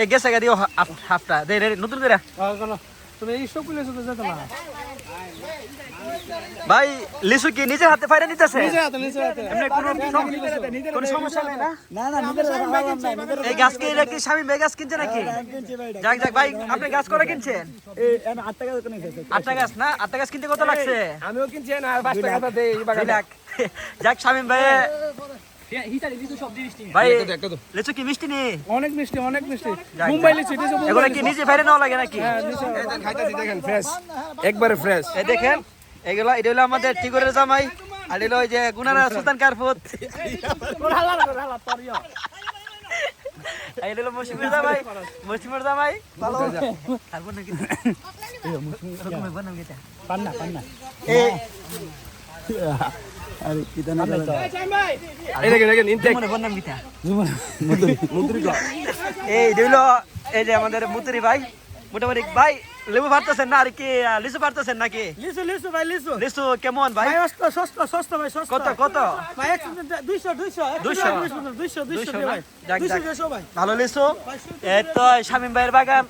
এ গেছে গাড়ি হাফটা। দে রে নতুন করে। তুমি এই সবগুলো তো না। ভাই লিচু কি নিজের হাতে ফাইরা নিতেছে? নিজে হাতে নিজে হাতে। এমনি কোনো কোনো সমস্যা নেই না? না না নিজের ভাবলাম এই গাছ কি এটা কি স্বামী ভাই গাছ কিনছে নাকি? যাক যাক ভাই আপনি গাছ করে কিনছেন? এই আটটা গাছ না? আটটা গাছ কিনতে কত লাগছে? আমিও কিনছি না আর টাকা দেই এই দুই যাক শামিম ভাই ভাই দেখো কি মিষ্টি নি? অনেক মিষ্টি অনেক মিষ্টি। মুম্বাই লিচু এগুলো কি নিজে বাইরে নেওয়া লাগে নাকি? দেখেন ফ্রেশ একবারে ফ্রেশ এই দেখেন এগুলো এটা হলো আমাদের টিগরের জামাই আর এলো ওই যে গুনারা সুলতান কারফুত। এই হলো মৌসুমের জামাই মৌসুমের জামাই। ভালো। তারপর নাকি? গেছে। পান্না পান্না। এই আরে কি জানা এই দেখেন দেখেন ইনটেক বন্যাম গীতা এই এটা এই যে আমাদের মুতুরি ভাই মোটামুটি ভাই লেবু পারতেছেন না আর কি লিচু পারতেছেন নাকি? লিসু লিসু ভাই লিচু। কেমন ভাই? ভাই সস্তা সস্তা সস্তা ভাই সস্তা। কত কত? ভাই 200 200 200 200 200 200 200 ভাই যাক, যাক। 200 ভাই ভালো লিচু? এই তো শামিম ভাইয়ের বাগান।